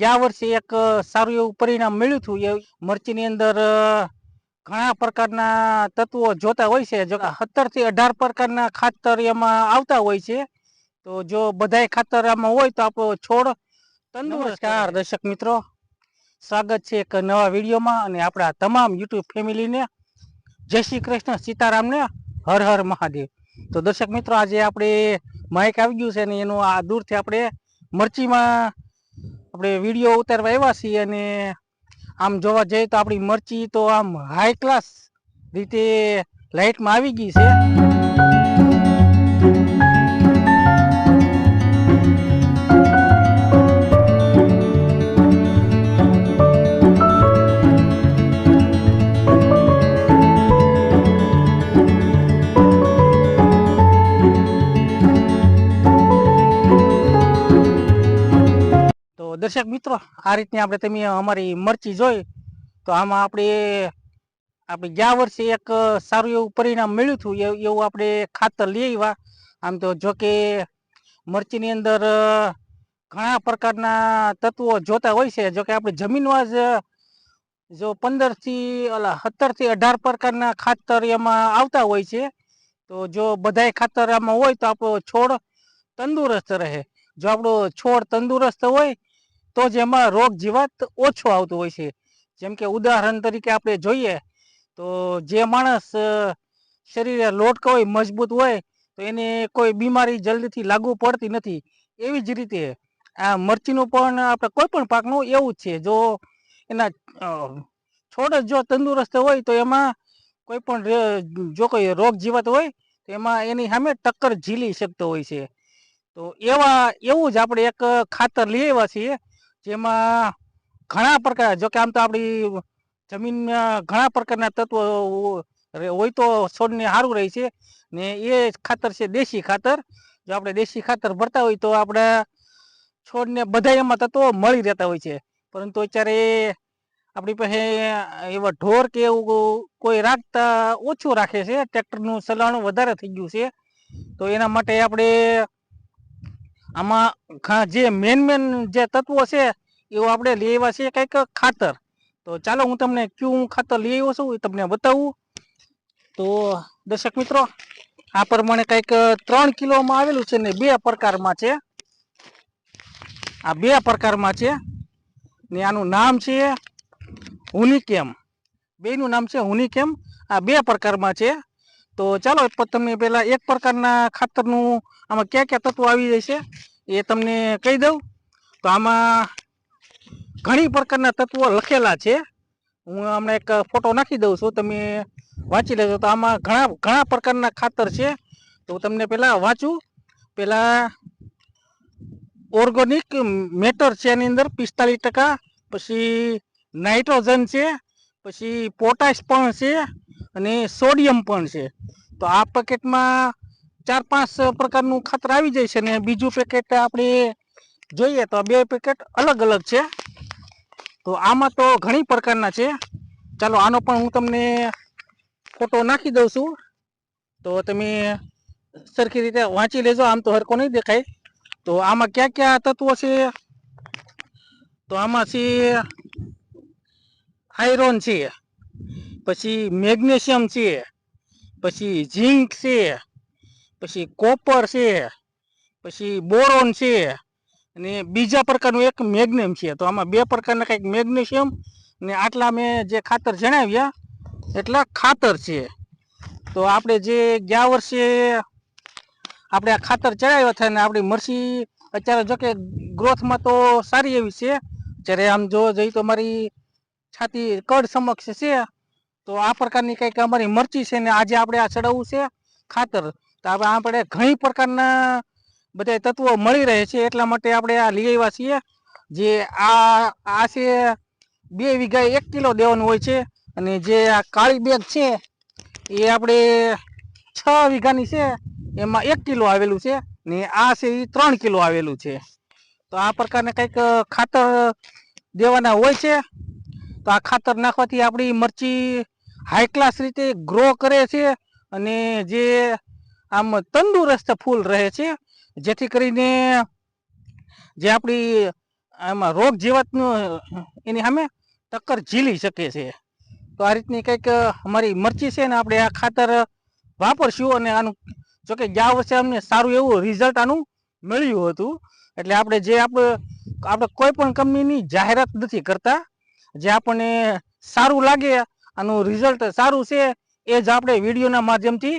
ગયા વર્ષે એક સારું એવું પરિણામ મળ્યું હતું. એ મરચીની અંદર ઘણા પ્રકારના તત્વો જોતા હોય છે. જો સત્તરથી અઢાર પ્રકારના ખાતર એમાં આવતા હોય છે. તો જો બધાય ખાતર આમાં હોય તો આપણો છોડ તંદુરસ્ત દર્શક મિત્રો. સ્વાગત છે એક નવા વિડીયોમાં અને આપણા તમામ યુટ્યુબ ફેમિલીને. જય શ્રી કૃષ્ણ, સીતારામને હર હર મહાદેવ. તો દર્શક મિત્રો, આજે આપણે માઇક આવી ગયું છે ને એનું આ દૂરથી આપણે મરચીમાં આપણે વીડિયો ઉતારવા આવ્યા છીએ અને આમ જોવા જઈએ તો આપણી મરચી તો આમ હાઈ ક્લાસ રીતે લાઇટમાં આવી ગઈ છે. દર્શક મિત્રો, આ રીતની આપણે તમે અમારી મરચી જોઈ, તો આમાં આપણે આપણે ગયા વર્ષે એક સારું એવું પરિણામ મળ્યું હતું એવું આપણે ખાતર લઈ આવ્યા. આમ તો જો કે મરચીની અંદર ઘણા પ્રકારના તત્વો જોતા હોય છે. જો કે આપણે જ, જો પંદરથી અલા ઓલા સત્તર અઢાર પ્રકારના ખાતર એમાં આવતા હોય છે. તો જો બધાય ખાતર આમાં હોય તો આપણો છોડ તંદુરસ્ત રહે. જો આપણો છોડ તંદુરસ્ત હોય તો જ એમાં રોગ જીવાત ઓછો આવતો હોય છે. જેમ કે ઉદાહરણ તરીકે આપણે જોઈએ, તો જે માણસ શરીરે લોટકો હોય મજબૂત હોય, તો એને કોઈ બીમારી જલ્દીથી લાગુ પડતી નથી. એવી જ રીતે આ મરચીનું પણ આપણે કોઈ પણ પાકનું એવું જ છે. જો એના છોડ જો તંદુરસ્ત હોય, તો એમાં કોઈ પણ જો કોઈ રોગ જીવાત હોય, તો એમાં એની સામે ટક્કર ઝીલી શકતો હોય છે. તો એવા, એવું જ આપણે એક ખાતર લઈ આવ્યા છીએ જેમાં ઘણા પ્રકાર, જો કે આમ તો આપણી જમીનમાં ઘણા પ્રકારના તત્વો હોય તો છોડને સારું રહે છે. ને એ ખાતર છે દેશી ખાતર. જો આપણે દેશી ખાતર ભરતા હોય તો આપણે છોડને બધા એમાં તત્વો મળી રહેતા હોય છે. પરંતુ અત્યારે આપણી પાસે એવા ઢોર કે એવું કોઈ રાખતા ઓછું રાખે છે. ટ્રેક્ટરનું ચલાણ વધારે થઈ ગયું છે. તો એના માટે આપણે આમાં જે મેન મેન જે તત્વો છે એવું આપણે લઈ આવ્યા છીએ કંઈક ખાતર. તો ચાલો હું તમને કયું ખાતર લઈ આવ્યો છું એ તમને બતાવું. તો દર્શક મિત્રો, આ પ્રમાણે કંઈક ત્રણ કિલોમાં આવેલું છે ને બે પ્રકારમાં છે. આ બે પ્રકારમાં છે ને આનું નામ છે હુનિકેમ. બેનું નામ છે હુનિકેમ. આ બે પ્રકારમાં છે. તો ચાલો તમે પેલા એક પ્રકારના ખાતરનું આમાં ક્યાં ક્યાં તત્વો આવી જાય છે એ તમને કહી દઉં. તો આમાં ઘણી પ્રકારના તત્વો લખેલા છે. હું હમણાં એક ફોટો નાખી દઉં છું, તમે વાંચી લેજો. તો આમાં ઘણા ઘણા પ્રકારના ખાતર છે. તો હું તમને પહેલાં વાંચું. પહેલાં ઓર્ગોનિક મેટર છે એની અંદર, પિસ્તાલીસ ટકા. પછી નાઇટ્રોજન છે. પછી પોટાશ પણ છે. અને સોડિયમ પણ છે. તો આ પેકેટમાં ચાર પાંચ પ્રકારનું ખાતર આવી જાય છે ને બીજું પેકેટ આપણે જોઈએ તો બે પેકેટ અલગ અલગ છે. તો આમાં તો ઘણી પ્રકારના છે. ચાલો આનો પણ હું તમને ફોટો નાખી દઉં છું. તો તમે સરખી રીતે વાંચી લેજો, આમ તો હરકો નહીં દેખાય. તો આમાં ક્યાં ક્યાં તત્વો છે? તો આમાં છે આયરોન છે. પછી મેગ્નેશિયમ છે, પછી ઝીંક છે, પછી કોપર છે, પછી બોરોન છે, અને બીજા પ્રકારનું એક મેગ્નેમ છે. તો આમાં બે પ્રકારના કંઈક મેગ્નેશિયમ ને આટલા મેં જે ખાતર જણાવ્યા, એટલા ખાતર છે. તો આપણે જે ગયા વર્ષે આપણે આ ખાતર ચડાવ્યા હતા ને આપણી મરસી અત્યારે જો કે ગ્રોથમાં તો સારી એવી છે. જ્યારે આમ જો જઈ તો મારી છાતી કડ સમક્ષ છે તો આ પ્રકારની કંઈક અમારી મરચી છે ને આજે આપણે આ ચડાવવું છે ખાતર. તો હવે આપણે ઘણી પ્રકારના બધા તત્વો મળી રહે છે એટલા માટે આપણે આ લઈ આવ્યા છીએ. જે આ આ છે બે વીઘા એક કિલો દેવાનું હોય છે. અને જે આ કાળી બેગ છે એ આપણે છ વીઘાની છે. એમાં એક કિલો આવેલું છે ને આ છે એ ત્રણ કિલો આવેલું છે. તો આ પ્રકારના કંઈક ખાતર દેવાના હોય છે. તો આ ખાતર નાખવાથી આપણી મરચી હાઈ ક્લાસ રીતે ગ્રો કરે છે અને જે આમ તંદુરસ્ત ફૂલ રહે છે, જેથી કરીને જે આપણી એમાં રોગ જીવાતનું એની સામે ટક્કર ઝીલી શકે છે. તો આ રીતની કંઈક અમારી મરચી છે ને આપણે આ ખાતર વાપરશું અને આનું જોકે ગયા વર્ષે અમને સારું એવું રિઝલ્ટ આનું મળ્યું હતું. એટલે આપણે જે આપણે આપણે કોઈ પણ કંપનીની જાહેરાત નથી કરતા, જે આપણને સારું લાગે આનું રિઝલ્ટ સારું છે એ જ આપણે વિડીયોના માધ્યમથી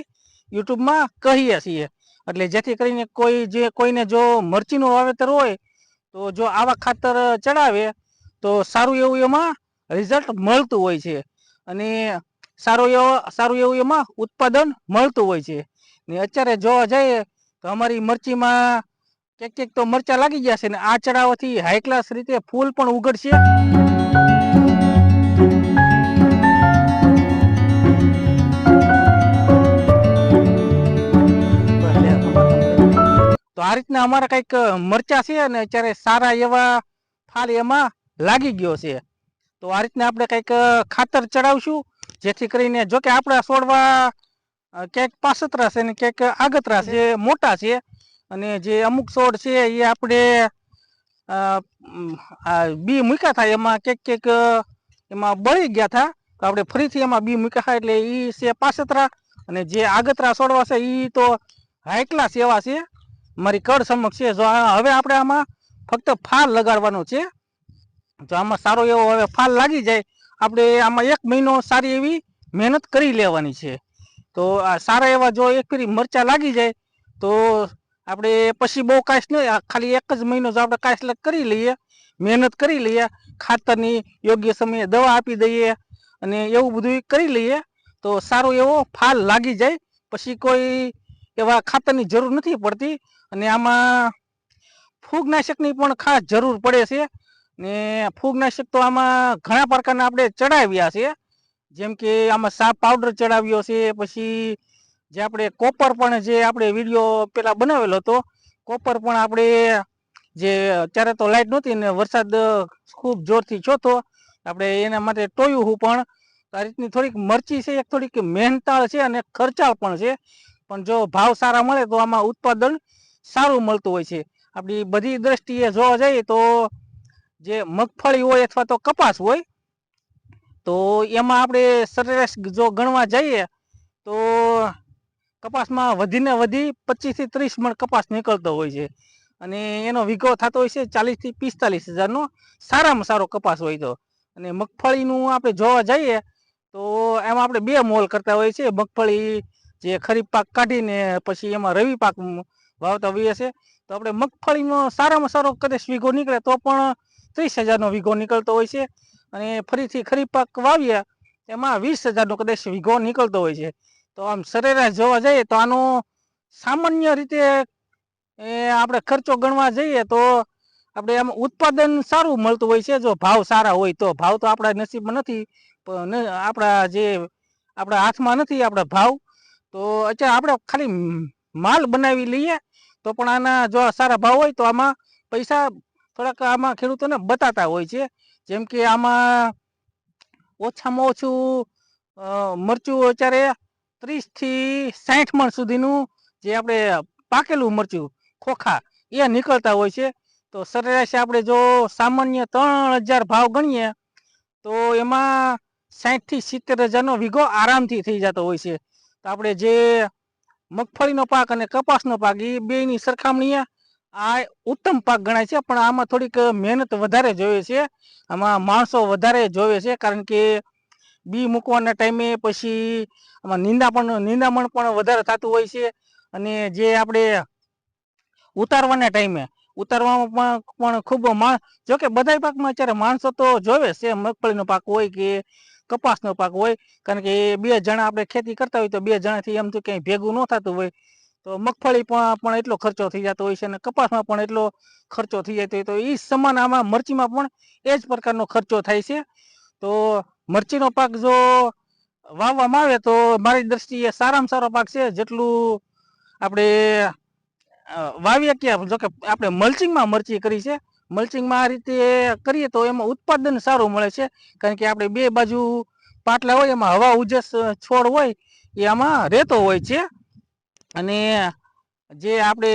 યુટ્યુબમાં કહીએ છીએ. એટલે જેથી કરીને કોઈ જે કોઈને જો મરચીનું વાવેતર હોય, તો જો આવા ખાતર ચડાવે, તો સારું એવું એમાં રિઝલ્ટ મળતું હોય છે. અને સારું એવો, સારું એવું એમાં ઉત્પાદન મળતું હોય છે. ને અત્યારે જોવા જઈએ, તો અમારી મરચીમાં ક્યાંક ક્યાંક તો મરચા લાગી ગયા છે ને આ ચડાવવાથી હાઈ ક્લાસ રીતે ફૂલ પણ ઉગડશે. આ રીતના અમારા કંઈક મરચા છે ને અત્યારે સારા એવા ફાલ એમાં લાગી ગયો છે. તો આ રીતના આપણે કંઈક ખાતર ચડાવશું, જેથી કરીને જો કે આપણા છોડવા ક્યાંક પાસતરા છે ને ક્યાંક આગતરા છે, મોટા છે. અને જે અમુક છોડ છે એ આપણે બી મૂક્યા હતા, એમાં ક્યાંક ક્યાંક એમાં બળી ગયા હતા. તો આપણે ફરીથી એમાં બી મૂક્યા હતા, એટલે એ છે પાસતરા. અને જે આગતરા છોડવા છે એ તો હાઈ સેવા છે. મારી કળ સમક્ષ છે. જો હવે આપણે આમાં ફક્ત ફાલ લગાડવાનો છે. જો આમાં સારો એવો હવે ફાલ લાગી જાય, આપણે આમાં એક મહિનો સારી એવી મહેનત કરી લેવાની છે. તો આ સારા એવા જો એક ફેરી મરચા લાગી જાય, તો આપણે પછી બહુ કાંઈ નહીં. ખાલી એક જ મહિનો જો આપણે કાંઈ કરી લઈએ, મહેનત કરી લઈએ, ખાતરની યોગ્ય સમયે દવા આપી દઈએ અને એવું બધું કરી લઈએ, તો સારો એવો ફાલ લાગી જાય. પછી કોઈ એવા ખાતરની જરૂર નથી પડતી અને આમાં ફૂગનાશકની પણ ખાસ જરૂર પડે છે. ને ફૂગનાશક તો આમાં ઘણા પ્રકારના આપણે ચડાવ્યા છે. જેમ કે આમાં સાપ પાવડર ચડાવ્યો છે, પછી જે આપણે કોપર પણ જે આપણે વીડિયો પેલા બનાવેલો હતો, કોપર પણ આપણે જે અત્યારે તો લાઈટ નહોતી ને વરસાદ ખૂબ જોરથી છોતો આપણે એના માટે ટોયું હું પણ. આ રીતની થોડીક મરચી છે, એક થોડીક મહેનતાળ છે અને ખર્ચાળ પણ છે. પણ જો ભાવ સારા મળે તો આમાં ઉત્પાદન સારું મળતું હોય છે. આપણી બધી દ્રષ્ટિએ જોવા જઈએ તો જે મગફળી હોય અથવા તો કપાસ હોય, તો એમાં આપણે સરેરાશ જો ગણવા જઈએ તો કપાસમાં વધીને વધી પચીસથી ત્રીસ મણ કપાસ નીકળતો હોય છે. અને એનો વિઘો થતો હોય છે ચાલીસથી પિસ્તાલીસ હજારનો સારામાં સારો કપાસ હોય તો. અને મગફળીનું આપણે જોવા જઈએ તો એમાં આપણે બે મોલ કરતા હોય છે. મગફળી જે ખરીફ પાક કાઢીને પછી એમાં રવિ પાક વાવતા હોઈએ છે તો આપણે મગફળીમાં સારામાં સારો કદાચ વીઘો નીકળે તો પણ ત્રીસ હજારનો વીઘો નીકળતો હોય છે. અને ફરીથી ખરીફ પાક વાવીએ એમાં વીસ હજારનો કદાચ વીઘો નીકળતો હોય છે. તો આમ સરેરાશ જોવા જઈએ તો આનો સામાન્ય રીતે આપણે ખર્ચો ગણવા જઈએ તો આપણે એમ ઉત્પાદન સારું મળતું હોય છે. જો ભાવ સારા હોય તો ભાવ તો આપણા નસીબમાં નથી, પણ આપણા જે, આપણા હાથમાં નથી આપણા ભાવ. તો અત્યારે આપણે ખાલી માલ બનાવી લઈએ તો પણ આના જો સારા ભાવ હોય તો આમાં પૈસા થોડાક આમાં ખેડૂતોને બતાતા હોય છે. જેમ કે આમાં ઓછામાં ઓછું મરચું અત્યારે ત્રીસથી સાઠ મણ સુધીનું જે આપણે પાકેલું મરચું, ખોખા, એ નીકળતા હોય છે. તો સરેરાશ આપણે જો સામાન્ય ત્રણ હજાર ભાવ ગણીએ તો એમાં સાઠથી સિત્તેર હજારનો વીઘો આરામથી થઈ જતો હોય છે. તો આપણે જે મગફળીનો પાક અને કપાસનો પાક એ બેયની સરખામણીએ આ ઉત્તમ પાક ગણાય છે, પણ આમાં થોડીક મહેનત વધારે જોઈએ છે. આમાં માણસો વધારે જોવે છે, કારણ કે બી મૂકવાના ટાઈમે પછી આમાં નિંદાપણ નિંદામણ પણ વધારે થતું હોય છે. અને જે આપણે ઉતારવાના ટાઈમે, ઉતારવામાં પણ ખૂબ મા, જોકે બધા પાકમાં અત્યારે માણસો તો જોવે છે, મગફળીનો પાક હોય કે કપાસનો પાક હોય, કારણ કે એ બે જણા આપણે ખેતી કરતા હોય તો બે જણાથી એમ તો ક્યાંય ભેગું ન થતું હોય. તો મગફળી પણ એટલો ખર્ચો થઈ જતો હોય છે અને કપાસમાં પણ એટલો ખર્ચો થઈ જતો હોય તો એ સમાન આમાં મરચીમાં પણ એ જ પ્રકારનો ખર્ચો થાય છે. તો મરચીનો પાક જો વાવવામાં આવે તો મારી દ્રષ્ટિએ સારામાં સારો પાક છે જેટલું આપણે વાવીએ ક્યાં? જોકે આપણે મલ્ચિંગમાં મરચી કરી છે. મલ્ચિંગમાં આ રીતે કરીએ તો એમાં ઉત્પાદન સારું મળે છે. કારણ કે આપણે બે બાજુ પાટલા હોય, એમાં હવા ઉજસ છોડ હોય, એ આમાં રહેતો હોય છે. અને જે આપણે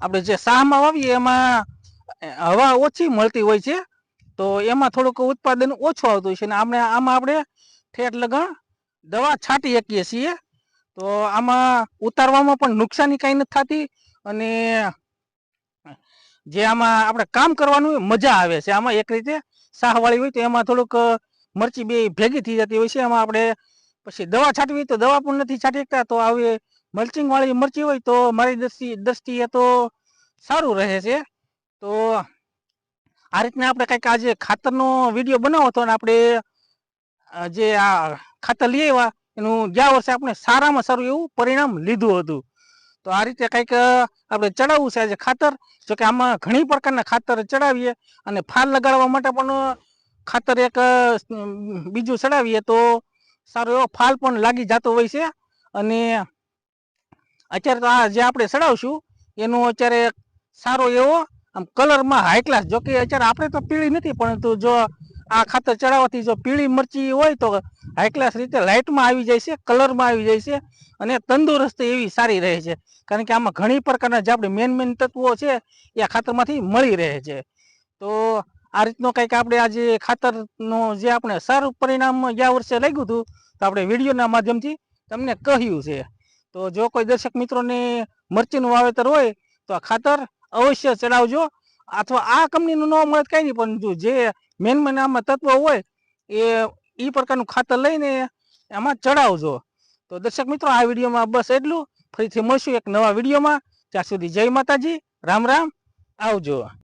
આપણે જે શાહમાં વાવીએ, એમાં હવા ઓછી મળતી હોય છે. તો એમાં થોડુંક ઉત્પાદન ઓછું આવતું હોય છે. અને આપણે, આમાં આપણે ઠેઠ લગણ, દવા છાંટી શકીએ છીએ. તો આમાં ઉતારવામાં પણ નુકસાની કાંઈ નથી થતી. અને જે આમાં આપણે કામ કરવાનું મજા આવે છે. આમાં એક રીતે શાહવાળી હોય તો એમાં થોડુંક મરચી બે ભેગી થઈ જતી હોય છે. એમાં આપણે પછી દવા છાંટવી તો દવા પણ નથી છાંટી શકતા તો આવી મલ્ચિંગ વાળી મરચી હોય તો મારી દ્રષ્ટિ દ્રષ્ટિએ તો સારું રહે છે. તો આ રીતના આપણે કંઈક આજે ખાતરનો વીડિયો બનાવો હતો અને આપણે જે આ ખાતર લઈ આવ્યા, એનું ગયા વર્ષે આપણે સારામાં સારું એવું પરિણામ લીધું હતું. તો આ રીતે કંઈક આપણે ચડાવવું છે આજે ખાતર. જો કે આમાં ઘણી પ્રકારના ખાતર ચડાવીએ અને ફાલ લગાડવા માટે પણ ખાતર એક બીજું ચડાવીએ તો સારો એવો ફાલ પણ લાગી જતો હોય છે. અને અત્યારે તો આ જે આપણે ચડાવશું, એનો અત્યારે સારો એવો, આમ કલરમાં હાઈ ક્લાસ. જો કે અત્યારે આપણે તો પીળી નથી, પરંતુ જો આ ખાતર ચડાવવાથી જો પીળી મરચી હોય તો હાઈ ક્લાસ રીતે લાઇટમાં આવી જાય છે કલરમાં આવી જાય છે અને તંદુરસ્ત એવી સારી રહે છે. કારણ કે આમાં ઘણી પ્રકારના જે આપણે મેન મેન તત્વો છે એ આ ખાતરમાંથી મળી રહે છે. તો આ રીતનો કંઈક આપણે આજે ખાતરનું જે આપણે સારું પરિણામ ગયા વર્ષે લાગ્યું હતું, તો આપણે વિડીયોના માધ્યમથી તમને કહ્યું છે. તો જો કોઈ દર્શક મિત્રોને મરચીનું વાવેતર હોય, તો આ ખાતર અવશ્ય ચડાવજો. અથવા આ કંપનીનું ન મળે કંઈ નહીં પણ જો જે મેન મને આમાં તત્વો હોય એ એ પ્રકારનું ખાતર લઈને એમાં ચડાવજો. તો દર્શક મિત્રો, આ વિડીયોમાં બસ એટલું. ફરીથી મળશું એક નવા વિડીયોમાં. ત્યાં સુધી જય માતાજી. રામ રામ. આવજો.